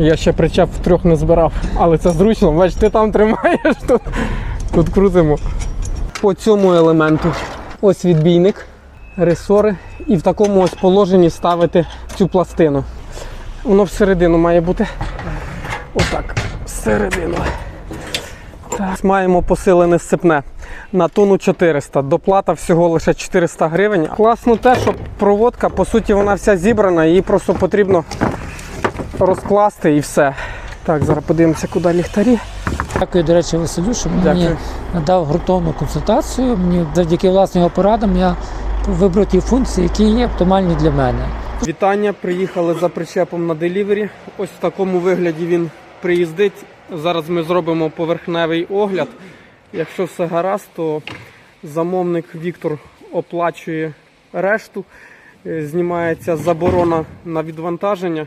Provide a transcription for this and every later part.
Я ще причеп в трьох не збирав, але це зручно. Бач, ти там тримаєш, тут, тут крутимо. По цьому елементу ось відбійник, ресори, і в такому ось положенні ставити цю пластину. Воно всередину має бути. Отак, всередину. Так. Маємо посилене сцепне на тонну 400. Доплата всього лише 400 гривень. Класно те, що проводка, по суті, вона вся зібрана, її просто потрібно розкласти і все. Так, зараз подивимося, куди ліхтарі. Дякую, до речі, Василю, що мені Дякую. надав ґрунтовну консультацію. Мені завдяки власним порадам я вибрав ті функції, які є оптимальні для мене. Вітання, приїхали за причепом на делівері. Ось в такому вигляді він приїздить. Зараз ми зробимо поверхневий огляд. Якщо все гаразд, то замовник Віктор оплачує решту. Е, Знімається заборона на відвантаження.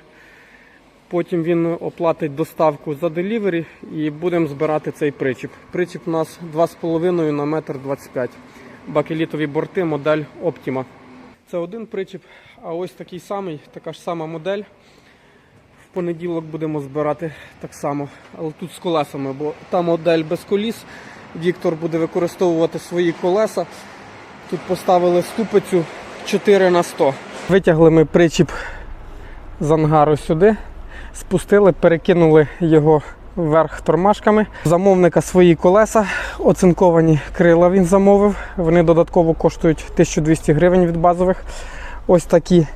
Потім він оплатить доставку за делівері і будемо збирати цей причіп. Причіп у нас 2,5 на 1,25 м. Бакелітові борти, модель Optima. Це один причіп, а ось такий самий, така ж сама модель. В понеділок будемо збирати так само, але тут з колесами, бо та модель без коліс. Віктор буде використовувати свої колеса. Тут поставили ступицю 4 на 100. Витягли ми причіп з ангару сюди, спустили, перекинули його вверх тормашками. Замовника свої колеса, оцинковані крила він замовив. Вони додатково коштують 1200 гривень від базових. Ось такі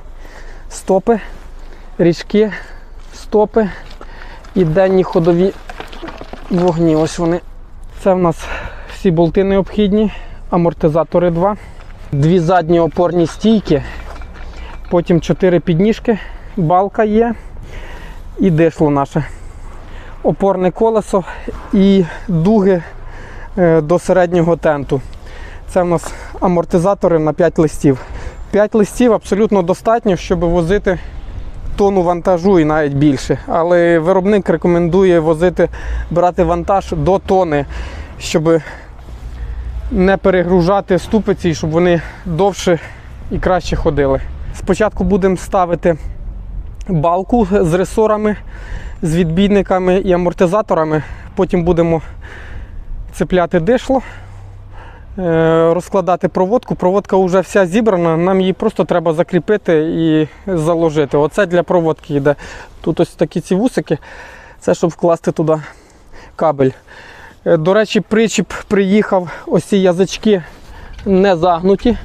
стопи, ріжки, стопи і денні ходові вогні. Ось вони. Це в нас всі болти необхідні, амортизатори 2, дві задні опорні стійки, потім чотири підніжки, балка є і дишло наше. Опорне колесо і дуги е, до середнього тенту. Це в нас амортизатори на 5 листів. 5 листів абсолютно достатньо, щоб возити тонну вантажу і навіть більше. Але виробник рекомендує возити, брати вантаж до тони, щоб не перегружати ступиці, і щоб вони довше і краще ходили. Спочатку будемо ставити балку з ресорами, з відбійниками і амортизаторами. Потім будемо цепляти дишло, е, розкладати проводку. Проводка вже вся зібрана, нам її просто треба закріпити і заложити. Оце для проводки йде. Тут ось такі ці вусики, це щоб вкласти туди кабель. Е, До речі, причіп приїхав, ось ці язички не загнуті.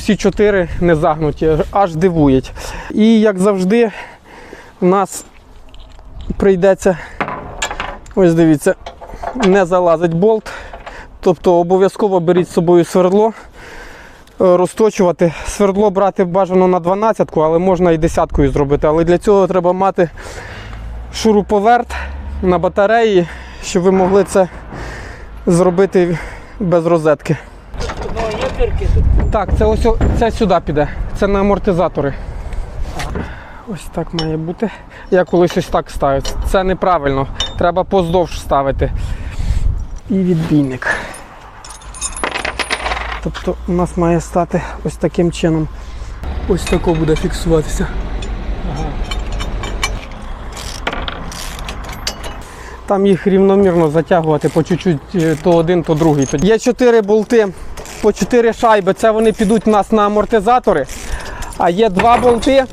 Всі чотири не загнуті, аж дивують. І як завжди, у нас прийдеться, ось дивіться, не залазить болт. Тобто обов'язково беріть з собою свердло, розточувати. Свердло брати бажано на 12, але можна і десяткою зробити. Але для цього треба мати шуруповерт на батареї, щоб ви могли це зробити без розетки. Ну, є дірки тут. Так, це ось це сюди піде. Це на амортизатори. Ось так має бути. Я колись ось так ставлю. Це неправильно. Треба поздовж ставити. І відбійник. Тобто у нас має стати ось таким чином. Ось тако буде фіксуватися. Там їх рівномірно затягувати по чуть-чуть е, то один, то другий. Є чотири болти по 4 шайби, це вони підуть у нас на амортизатори. А є два болти,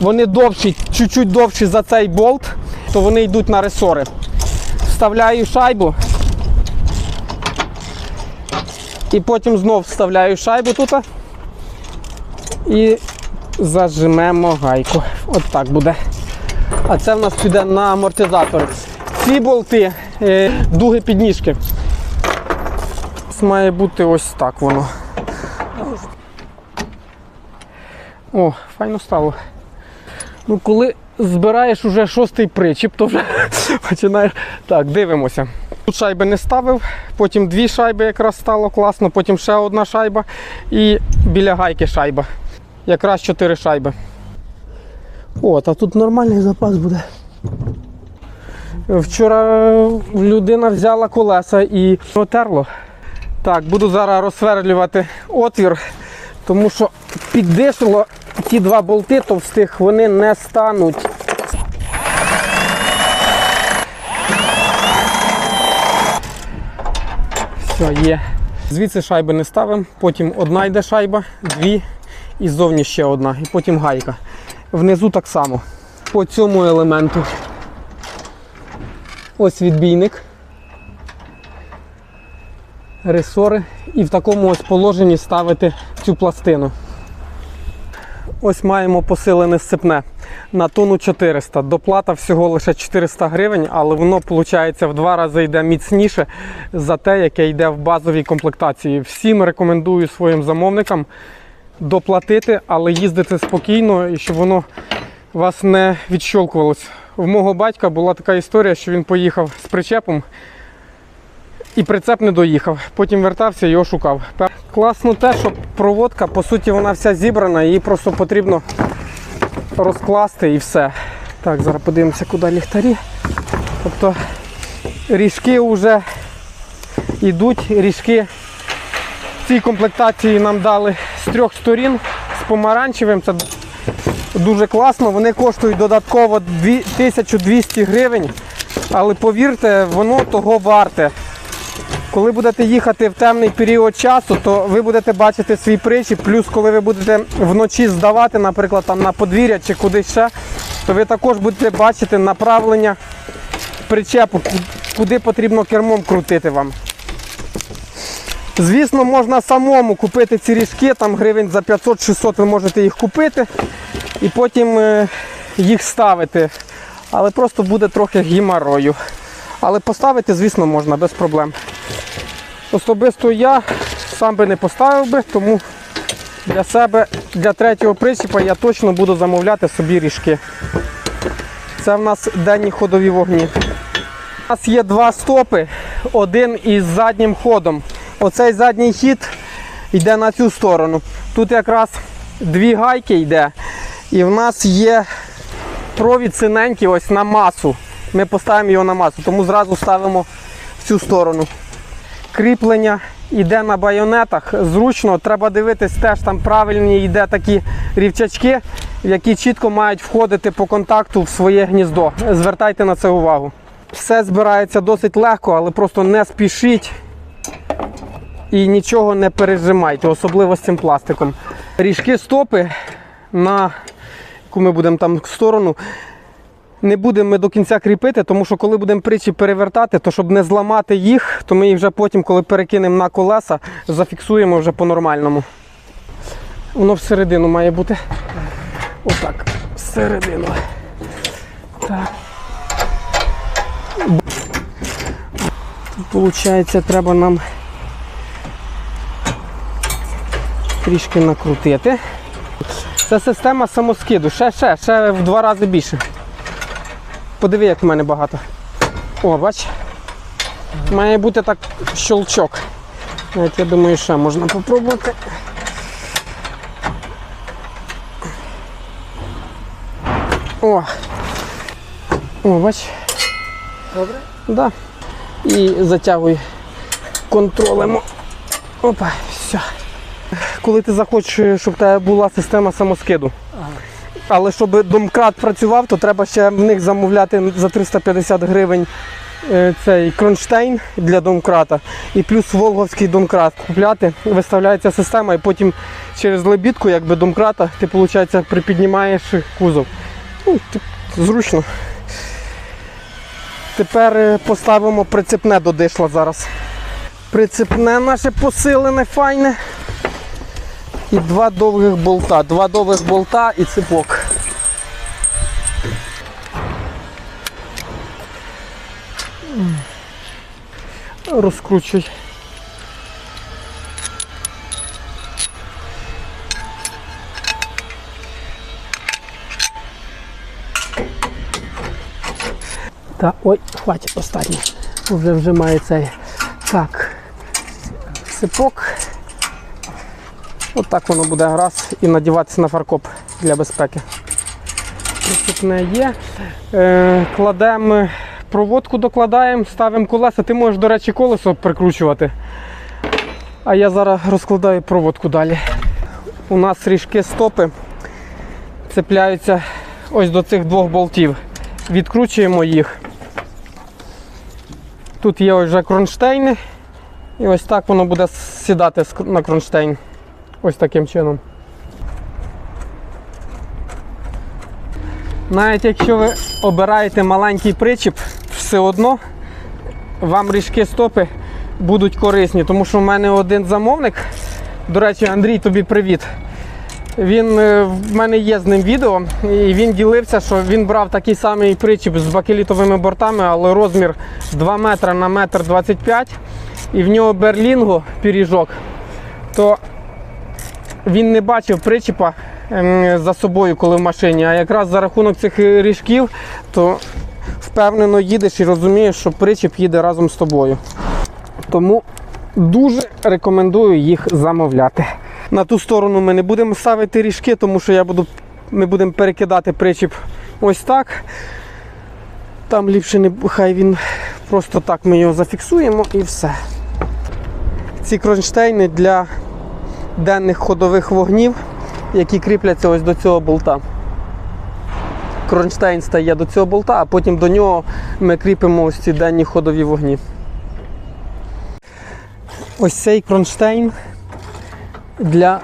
вони довші, чуть-чуть довші за цей болт, то вони йдуть на ресори. Вставляю шайбу. І потім знов вставляю шайбу тут. І зажимемо гайку. От так буде. А це в нас піде на амортизатори. Ці болти, е, дуги підніжки. Має бути ось так воно. О, файно стало. Ну, коли збираєш уже шостий причіп, то вже починаєш. Так, дивимося. Тут шайби не ставив, потім дві шайби якраз стало класно, потім ще одна шайба і біля гайки шайба. Якраз чотири шайби. От, а тут нормальний запас буде. Вчора людина взяла колеса і отерло. Так, Буду зараз розсверлювати отвір, тому що піддишило ті два болти товстих, вони не стануть. Все, є. Звідси шайби не ставимо, потім одна йде шайба, дві і ззовні ще одна. І потім гайка. Внизу так само. По цьому елементу. Ось відбійник. Ресори. І в такому ось положенні ставити цю пластину. Ось маємо посилене сцепне на тонну 400. Доплата всього лише 400 гривень, але воно виходить в два рази йде міцніше за те, яке йде в базовій комплектації. Всім рекомендую своїм замовникам доплатити, але їздити спокійно і щоб воно вас не відщолкувалось. В мого батька була така історія, що він поїхав з причепом і прицеп не доїхав. Потім вертався його шукав. Класно те, що проводка, по суті, вона вся зібрана, її просто потрібно розкласти і все. Так, зараз подивимося, куди ліхтарі. Тобто ріжки вже йдуть, ріжки в цій комплектації нам дали з трьох сторін з помаранчевим. Це дуже класно. Вони коштують додатково 1200 гривень. Але повірте, воно того варте. Коли будете їхати в темний період часу, то ви будете бачити свій причіп. Плюс, коли ви будете вночі здавати, наприклад, там на подвір'я чи кудись ще, то ви також будете бачити направлення причепу, куди потрібно кермом крутити вам. Звісно, можна самому купити ці ріжки, там гривень за 500-600 ви можете їх купити і потім е, їх ставити. Але просто буде трохи гімарою. Але поставити, звісно, можна без проблем. Особисто я сам би не поставив би, тому для себе, для третього причіпа я точно буду замовляти собі ріжки. Це в нас денні ходові вогні. У нас є два стопи, один із заднім ходом. Оцей задній хід йде на цю сторону. Тут якраз дві гайки йде. І в нас є провід синенький ось на масу. Ми поставимо його на масу, тому зразу ставимо в цю сторону. Кріплення йде на байонетах. Зручно, треба дивитись, теж там правильні йде такі рівчачки, які чітко мають входити по контакту в своє гніздо. Звертайте на це увагу. Все збирається досить легко, але просто не спішіть і нічого не пережимайте, особливо з цим пластиком. Ріжки стопи на яку ми будемо там сторону. Не будемо ми до кінця кріпити, тому що коли будемо притчі перевертати, то щоб не зламати їх, то ми їх вже потім, коли перекинемо на колеса, зафіксуємо вже по-нормальному. Воно всередину має бути. Отак. Всередину. Так. Виходить, треба нам трішки накрутити. Це система самоскиду. Ще, ще, ще в два рази більше. Подиви, як в мене багато. О, бач. Має бути так щелчок. Навіть я думаю, ще можна попробувати. О! О, бач. Добре? Да. І затягуй контролем. Опа, все. Коли ти захочеш, щоб тебе була система самоскиду. Але щоб домкрат працював, то треба ще в них замовляти за 350 гривень е, цей кронштейн для домкрата. І плюс волговський домкрат купляти, виставляється система, і потім через лебідку якби домкрата ти виходить, припіднімаєш кузов. Ну, зручно. Тепер е, поставимо прицепне до дишла зараз. Прицепне наше посилене, файне. І два довгих болта. Два довгих болта і ципок. Розкручуй. Та, ой, хватить останнє. Вже вже цей. Так. Сипок. Отак воно буде раз і надіватися на фаркоп для безпеки. Прицепне є. Е, кладемо проводку, докладаємо, ставимо колеса. Ти можеш, до речі, колесо прикручувати. А я зараз розкладаю проводку далі. У нас ріжки стопи цепляються ось до цих двох болтів. Відкручуємо їх. Тут є ось вже кронштейни І ось так воно буде сідати на кронштейн. Ось таким чином. Навіть якщо ви обираєте маленький причіп, все одно вам ріжки стопи будуть корисні, тому що в мене один замовник, до речі, Андрій, тобі привіт. Він е, в мене є з ним відео, і він ділився, що він брав такий самий причіп з бакелітовими бортами, але розмір 2 метри на метр 25, і в нього берлінго пиріжок, то він не бачив причіпа за собою, коли в машині. А якраз за рахунок цих е, ріжків, то впевнено їдеш і розумієш, що причіп їде разом з тобою. Тому дуже рекомендую їх замовляти. На ту сторону ми не будемо ставити ріжки, тому що я буду, ми будемо перекидати причіп ось так. Там ліпше не хай він просто так ми його зафіксуємо і все. Ці кронштейни для денних ходових вогнів, які кріпляться ось до цього болта. Кронштейн стає до цього болта, а потім до нього ми кріпимо ось ці денні ходові вогні. Ось цей кронштейн для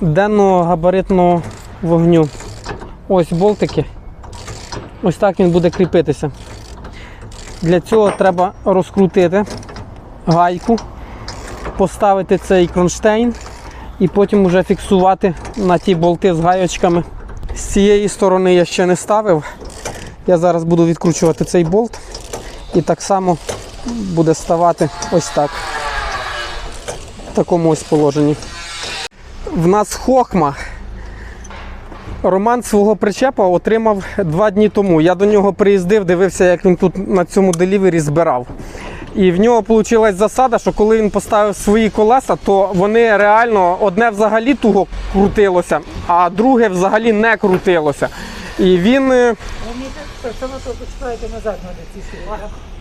денного габаритного вогню. Ось болтики. Ось так він буде кріпитися. Для цього треба розкрутити гайку, поставити цей кронштейн і потім вже фіксувати на ті болти з гайочками. З цієї сторони я ще не ставив. Я зараз буду відкручувати цей болт і так само буде ставати ось так. В такому ось положенні. В нас хохма. Роман свого причепа отримав два дні тому. Я до нього приїздив, дивився, як він тут на цьому делівері збирав. І в нього вийшла засада, що коли він поставив свої колеса, то вони реально одне взагалі туго крутилося, а друге взагалі не крутилося. І він, е,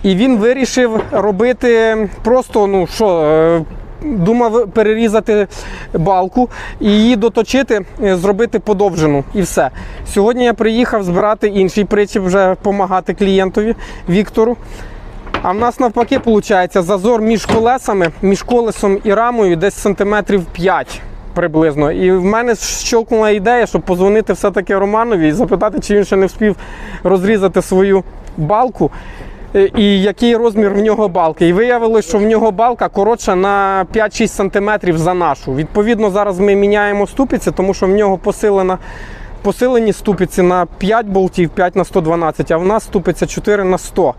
і він вирішив робити просто, ну що, е, думав перерізати балку і її доточити, е, зробити подовжену і все. Сьогодні я приїхав збирати інший причіп, вже допомагати клієнтові Віктору. А в нас навпаки виходить зазор між колесами, між колесом і рамою десь сантиметрів 5 приблизно. І в мене щелкнула ідея, щоб позвонити все-таки Романові і запитати, чи він ще не встиг розрізати свою балку. е, І який розмір в нього балки. І виявилось, що в нього балка коротша на 5-6 см за нашу. Відповідно, зараз ми міняємо ступиці, тому що в нього посилена, посилені ступиці на 5 болтів, 5 на 112, а в нас ступиця 4 на 100.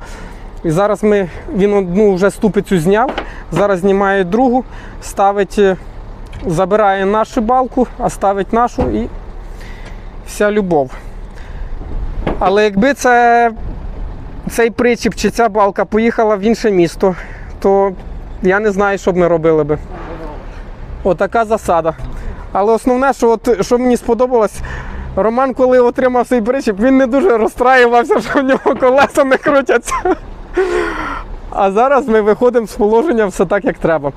І зараз ми, він одну вже ступицю зняв, зараз знімає другу, ставить, е, забирає нашу балку, а ставить нашу і вся любов. Але якби це, цей причіп чи ця балка поїхала в інше місто, то я не знаю, що б ми робили би. Отака засада. Але основне, що, от, що мені сподобалось, Роман, коли отримав цей причіп, він не дуже розстраювався, що в нього колеса не крутяться. А зараз ми виходимо з положення все так, як треба.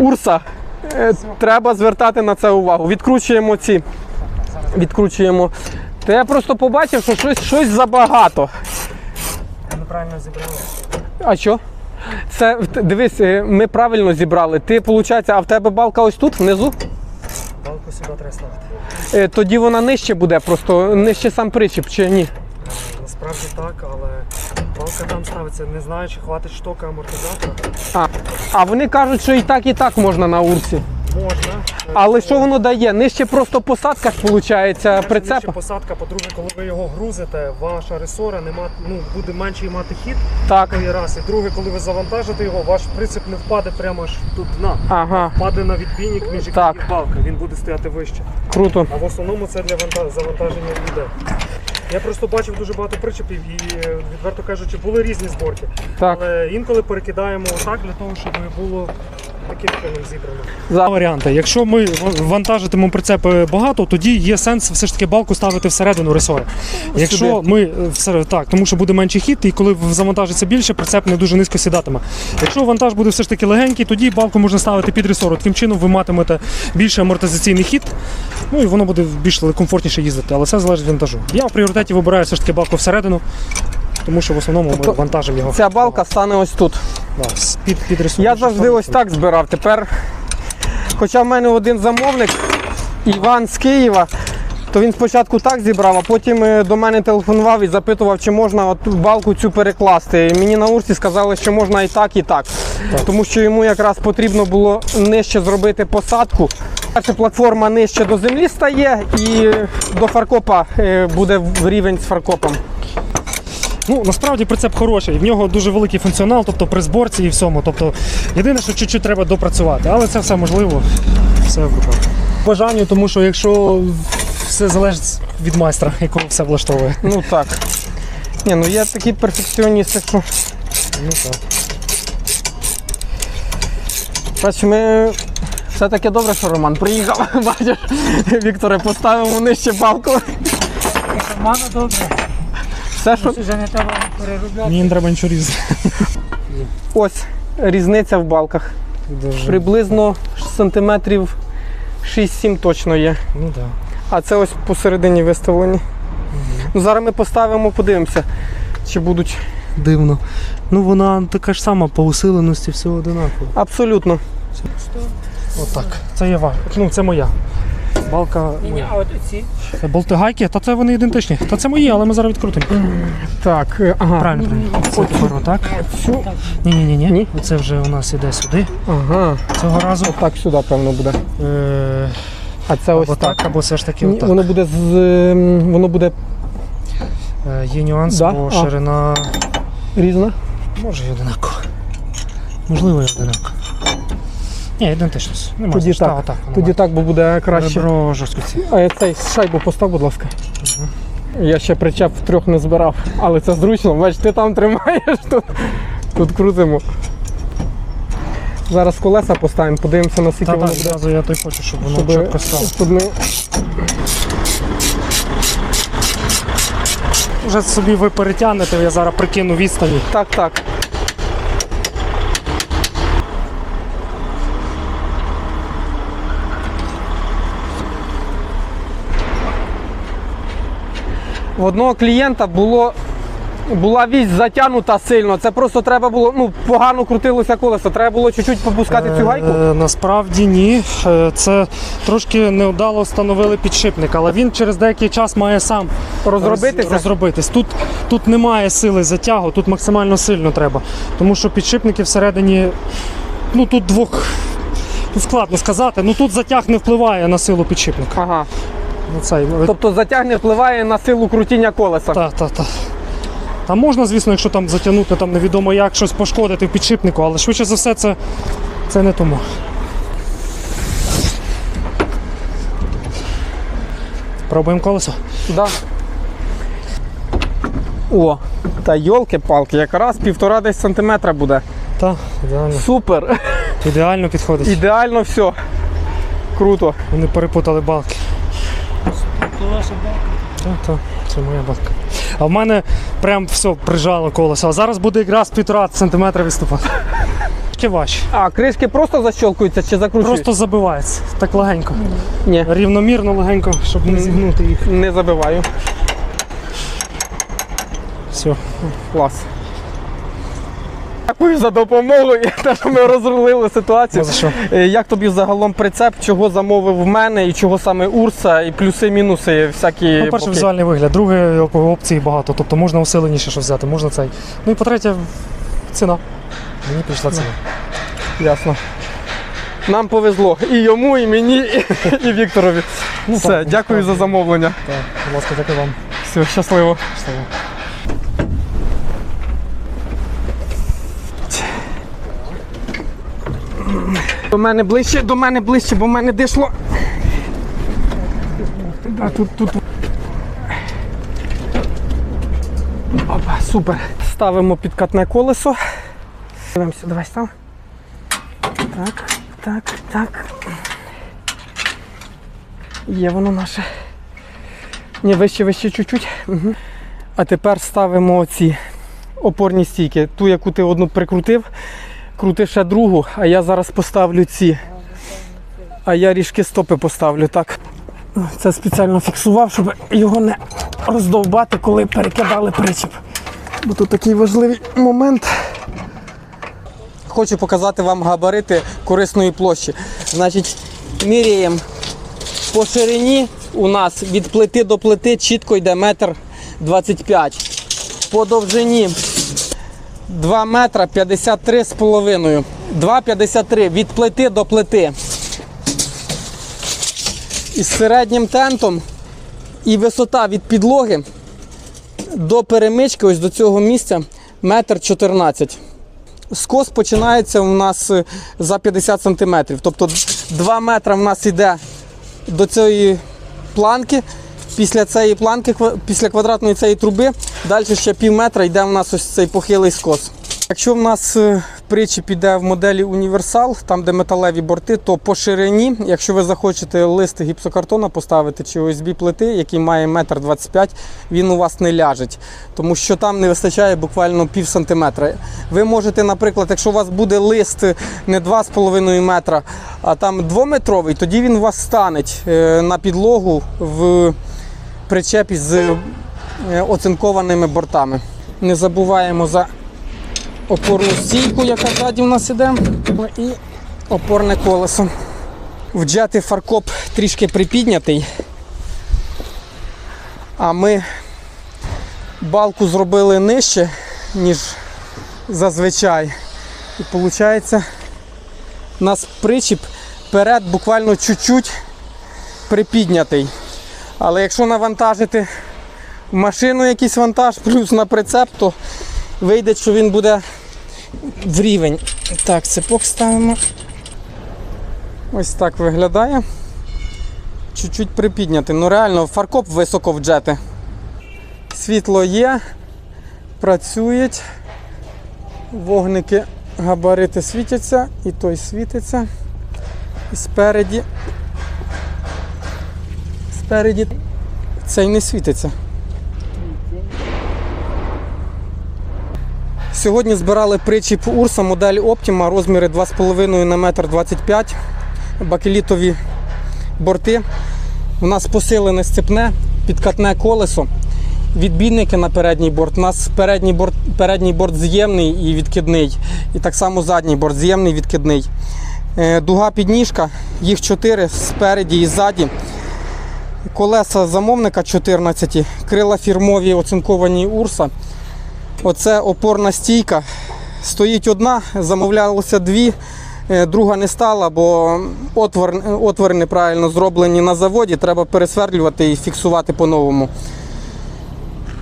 Урса, е, треба звертати на це увагу. Відкручуємо ці. Відкручуємо. То я просто побачив, що щось, щось забагато. Неправильно зібрали. А що? Це дивись, е, ми правильно зібрали. Ти, виходить, а в тебе балка ось тут, внизу? Балку сюди треба ставити. Е, Тоді вона нижче буде, просто нижче сам причіп, чи ні? Насправді так, але балка там ставиться, не знаю, чи хватить штока амортизатора. А, а вони кажуть, що і так, і так можна на урсі. Можна. Але що воно дає? Нижче просто посадка, виходить, Нижче прицепа. посадка, по-друге, коли ви його грузите, ваша ресора нема, ну, буде менший мати хід, Так. той раз. І друге, коли ви завантажите його, ваш прицеп не впаде прямо аж тут дна. Ага, Впаде на відбійник, між Так. є балка, він буде стояти вище. круто. А в основному це для ванта- завантаження йде. Я просто бачив дуже багато причепів і, е, відверто кажучи, були різні зборки. Так. Але інколи перекидаємо отак для того, щоб було зібрано. За- Варіанти. Якщо ми вантажитимемо прицепи багато, тоді є сенс все ж таки балку ставити всередину ресори. Якщо ми все так, тому що буде менший хід, і коли завантажиться більше, прицеп не дуже низько сідатиме. Якщо вантаж буде все ж таки легенький, тоді балку можна ставити під ресору. Таким чином ви матимете більший амортизаційний хід, ну і воно буде більш комфортніше їздити. Але все залежить від вантажу. Я в пріоритеті вибираю все ж таки балку всередину, тому що в основному ми Тобто вантажимо його. Ця балка стане ось тут. Під, під. Я завжди ось так збирав. Тепер, хоча в мене один замовник, Іван з Києва, то він спочатку так зібрав, а потім е, до мене телефонував і запитував, чи можна от балку цю перекласти. І мені на урсі сказали, що можна і так, і так. Тому що йому якраз потрібно було нижче зробити посадку. Перша платформа нижче до землі стає і до фаркопа е, буде в рівень з фаркопом. Ну, насправді прицеп хороший, в нього дуже великий функціонал, тобто при зборці і всьому. Тобто, єдине, що чуть-чуть треба допрацювати, але це все можливо, все в руках. Бажанню, тому що якщо все залежить від майстра, якого все влаштовує. Ну так. Ні, ну я такий перфекціоніст, що. Ну так. Бач, ми все-таки добре, що Роман приїхав. Бачиш, Вікторе, поставимо нижче балку. Мано добре, Все, що вже не треба переробляти. Мені не треба нічого різати. ось різниця в балках. Дуже. Приблизно сантиметрів 6-7 точно є. Ну так. Да. А це ось посередині виставлені. Ну, зараз ми поставимо, подивимося, чи будуть. Дивно. Ну вона така ж сама по усиленості, все одинаково. Абсолютно. Отак. Це є ва. Ну, це моя. Балка. Ні, ні, а от ці. Це болти гайки, та це вони ідентичні. Та це мої, але ми зараз відкрутимо. Так, е, ага. Правильно, правильно. Це тепер отак. Цю. Ні, ні, ні, ні. Ні? Оце вже у нас іде сюди. Ага. Цього разу. Так сюди, певно, буде. Е, А це ось або так. так, або все ж таки Ні, отак. Воно буде з. ем, Воно буде Е, Є нюанс, Да? бо А. ширина різна. може і одинакова. Можливо, і одинакова. Ні, ідентичність. Нема Тоді значення. так. Отак, Тоді так, бо буде краще. Ребро жорсткоці. А цей шайбу постав, будь ласка. Я ще причеп в трьох не збирав, але це зручно. Бач, ти там тримаєш, тут, тут крутимо. Зараз колеса поставимо, подивимося, наскільки Та, воно так, буде. зразу я той хочу, щоб воно чітко стало. щоб ми... Вже собі ви перетягнете, я зараз прикину відстані. Так, так. В одного клієнта було, була вісь затягнута сильно. Це просто треба було, ну, погано крутилося колесо. Треба було чуть-чуть попускати цю гайку. Е, насправді ні. Е, Це трошки невдало встановили підшипник, але він через деякий час має сам Розробитися. роз- розробитись. Тут, тут немає сили затягу, тут максимально сильно треба. Тому що підшипники всередині, ну тут двох. Складно сказати, ну тут затяг не впливає на силу підшипника. Ага. Ну, цей, Тобто затяг не впливає на силу крутіння колеса. та, та, та. Там можна, звісно, якщо там затягнути там невідомо як щось пошкодити в підшипнику, але швидше за все це, це не тому. Пробуємо колесо. Да. О, та йолки-палки, якраз півтора десь сантиметра буде. Та, ідеально. Супер! Ідеально підходить. Ідеально все. Круто. Вони перепутали балки. То ваша балка. Та, та, це моя балка. А в мене прям все прижало колесо. А зараз буде якраз півтора сантиметра відступати. Важче. А кришки просто защолкуються чи закручуються? Просто забивається. Так легенько. Ні, Рівномірно, легенько, щоб не зігнути їх. не забиваю. Все. Клас. Дякую за допомогу і те, що ми розрулили ситуацію. Ну, за що? Е, Як тобі загалом прицеп, чого замовив в мене і чого саме Урса, і плюси-мінуси всякі. Ну, перше, боки? візуальний вигляд, друге оп- опцій багато. Тобто можна усиленіше щось взяти, можна цей. Ну і по-третє, ціна. Мені прийшла ціна. Ясно. Нам повезло. І йому, і мені, і, і Вікторові. Ну, Все, так, дякую за замовлення. Так, будь ласка, дякую вам. Все, щасливо. Щасливо. До мене ближче, до мене ближче, бо в мене дишло. Да, тут, тут. Опа, супер. Ставимо підкатне колесо. Дивимося, давай став. Так, так, так. Є воно наше. Ні, вище, вище чуть-чуть. Угу. А тепер ставимо оці опорні стійки. Ту, яку ти одну прикрутив, крути ще другу, а я зараз поставлю ці. А я ріжки стопи поставлю, так. Це спеціально фіксував, щоб його не роздовбати, коли перекидали причіп. Бо тут такий важливий момент. хочу показати вам габарити корисної площі. Значить, міряємо по ширині у нас від плити до плити чітко йде метр 25. По довжині 2 метра 53 з половиною. 2,53 від плити до плити. Із середнім тентом і висота від підлоги до перемички, ось до цього місця, метр 14. Скос починається у нас е, за 50 см. Тобто 2 метри в нас йде до цієї планки. Після цієї планки, після квадратної цієї труби, далі ще пів метра йде у нас ось цей похилий скос. Якщо в нас е, причіп іде в моделі універсал, там де металеві борти, то по ширині, якщо ви захочете лист гіпсокартона поставити чи ОСБ плити, який має метр 25, він у вас не ляже, тому що там не вистачає буквально пів сантиметра. Ви можете, наприклад, якщо у вас буде лист не 2,5 метра, а там двометровий, тоді він у вас стане е, на підлогу в причепі з е, оцинкованими бортами. Не забуваємо за опорну стійку, яка ззаді в нас іде, і опорне колесо. В фаркоп трішки припіднятий, а ми балку зробили нижче, ніж зазвичай. І виходить, у нас причіп перед буквально чуть-чуть припіднятий. Але якщо навантажити в машину якийсь вантаж, плюс на прицеп, то вийде, що він буде в рівень. Так, цепок ставимо. Ось так виглядає. Чуть-чуть припідняти. Ну реально, фаркоп високо в джети. Світло є, працюють. Вогники, габарити світяться, і той світиться. І спереді. Спереді цей не світиться. Сьогодні збирали причіп Урса, модель Optima, розміри 2,5 на 1,25 м, бакелітові борти. У нас посилене сцепне, підкатне колесо, відбійники на передній борт. У нас передній борт, передній борт з'ємний і відкидний. І так само задній борт з'ємний відкидний. Е, Дуга підніжка, їх 4 спереді і ззаді. Колеса замовника 14, крила фірмові оцинковані Урса. Оце опорна стійка. Стоїть одна, замовлялося дві, е, друга не стала, бо отвор, отвори неправильно зроблені на заводі, треба пересверлювати і фіксувати по-новому.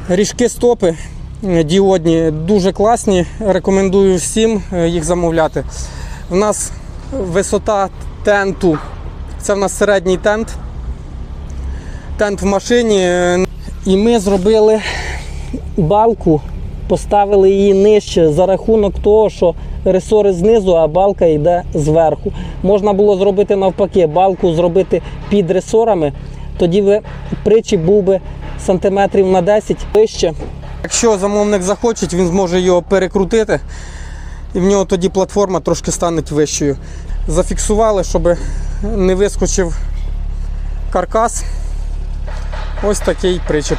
Ріжки стопи е, діодні дуже класні. Рекомендую всім е, їх замовляти. У нас висота тенту, це в нас середній тент. Тент в машині. е, І ми зробили балку, поставили її нижче за рахунок того, що ресори знизу, а балка йде зверху. Можна було зробити навпаки, балку зробити під ресорами, тоді би причіп був би сантиметрів на 10 вище. Якщо замовник захоче, він зможе його перекрутити, і в нього тоді платформа трошки стане вищою. Зафіксували, щоб не вискочив каркас. Ось такий причіп.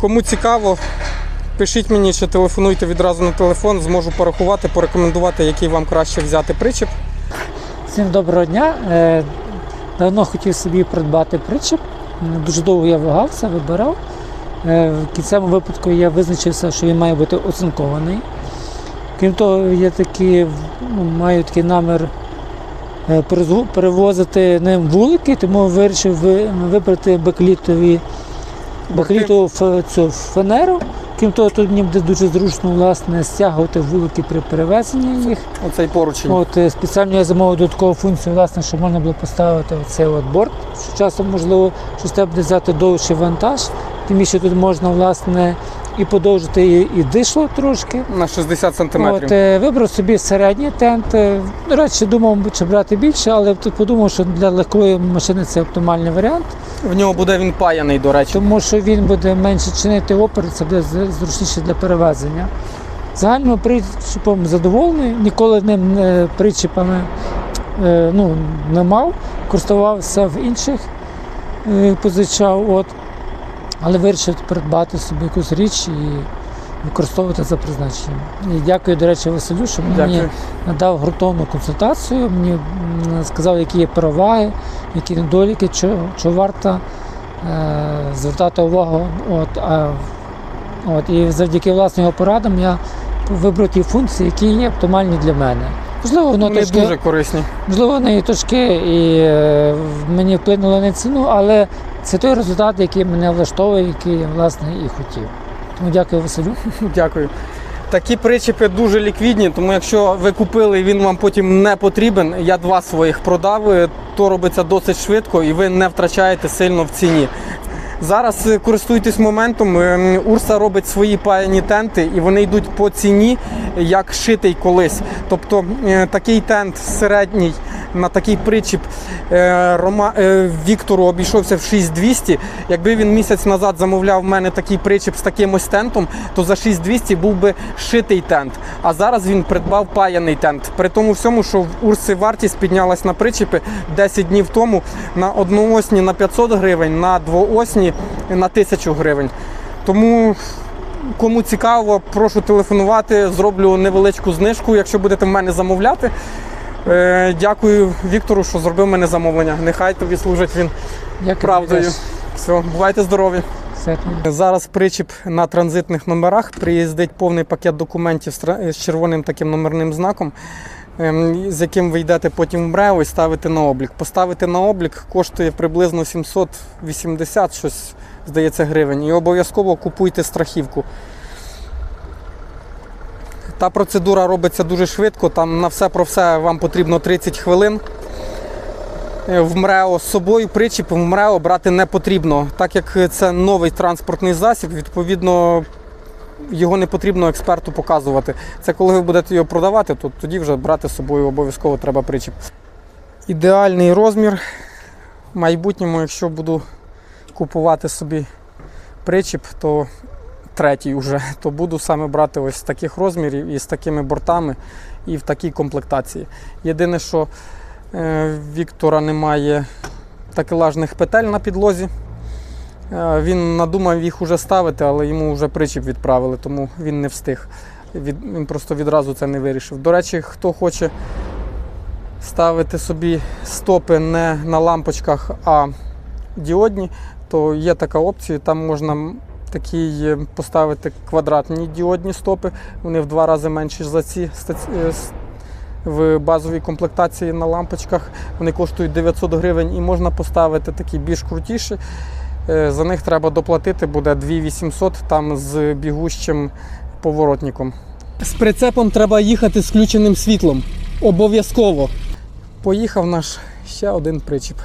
Кому цікаво, пишіть мені чи телефонуйте відразу на телефон, зможу порахувати, порекомендувати, який вам краще взяти причіп. Всім доброго дня. Е, Давно хотів собі придбати причіп. Дуже довго я вагався, вибирав. Е, В кінцевому випадку я визначився, що він має бути оцинкований. Крім того, я такі, ну, маю такий намір е, перевозити ним вулики, тому вирішив ви- вибрати баклітові баклітову цю фанеру. Крім того, тут мені буде дуже зручно власне, стягувати вулики при перевезенні їх. Оцей поручень. От е, спеціально я замовив додаткову функцію, власне, щоб можна було поставити цей от борт. Що часом можливо щось треба буде взяти довший вантаж. Тим більше тут можна власне і подовжити і, і дишло трошки. На 60 От, сантиметрів. е, вибрав собі середній тент. Е, речі, думав, чи брати більше, але тут подумав, що для легкої машини це оптимальний варіант, В нього буде він паяний, до речі. тому що він буде менше чинити опір, це буде зручніше для перевезення. Загальним причіпом задоволений, ніколи ним е, причіпами е, ну, не мав, користувався в інших, е, позичав. От. Але вирішив придбати собі якусь річ і використовувати за призначенням. І дякую, до речі, Василю, що він мені Дякую. надав ґрунтовну консультацію, мені сказав, які є переваги, які недоліки, що, що варто е, звертати увагу. От, а, от, і завдяки власним порадам я вибрав ті функції, які є оптимальні для мене. Можливо, воно Вони трошки, дуже корисні. можливо, вони і точки і е, мені вплинули на ціну, але це той результат, який мене влаштовує, який я власне і хотів. Тому дякую Василю. Дякую. Такі причепи дуже ліквідні, тому якщо ви купили і він вам потім не потрібен, я два своїх продав, е, то робиться досить швидко і ви не втрачаєте сильно в ціні. Зараз е, користуйтесь моментом. е, Урса робить свої паяні тенти, і вони йдуть по ціні, як шитий колись. Тобто е, такий тент середній на такий причіп е, Рома, е, Віктору обійшовся в 6200. Якби він місяць назад замовляв в мене такий причіп з таким ось тентом, то за 6200 був би шитий тент. А зараз він придбав паяний тент. При тому всьому, що в Урси вартість піднялась на причіпи 10 днів тому на одноосні на 500 гривень, на двоосні на 1000 гривень. Тому Кому цікаво, прошу телефонувати, зроблю невеличку знижку, якщо будете в мене замовляти. Е, дякую Віктору, що зробив мене замовлення. Нехай тобі служить він Дякую. правдою. Все, бувайте здорові. Зараз причіп на транзитних номерах. Приїздить повний пакет документів з червоним таким номерним знаком, ем, з яким ви йдете потім в МРЕО і ставите на облік. Поставити на облік коштує приблизно 780 щось, здається, гривень. І обов'язково купуйте страхівку. Та процедура робиться дуже швидко, там на все про все вам потрібно 30 хвилин. Е, В МРЕО з собою причіп в МРЕО брати не потрібно, так як це новий транспортний засіб, відповідно його не потрібно експерту показувати. Це коли ви будете його продавати, то тоді вже брати з собою обов'язково треба причіп. Ідеальний розмір. В майбутньому, якщо буду купувати собі причіп, то третій вже, то буду саме брати ось з таких розмірів і з такими бортами і в такій комплектації. Єдине, що е, Віктора немає такелажних петель на підлозі. Е, Він надумав їх уже ставити, але йому вже причіп відправили, тому він не встиг. Він просто відразу це не вирішив. До речі, хто хоче ставити собі стопи не на лампочках, а діодні, то є така опція. Там можна такі е, поставити квадратні діодні стопи. Вони в два рази менші за ці е, в базовій комплектації на лампочках. Вони коштують 900 гривень і можна поставити такі більш крутіші. Е, За них треба доплатити, буде 2800 там з бігущим поворотником. З прицепом треба їхати з включеним світлом. Обов'язково. Поїхав наш ще один причіп.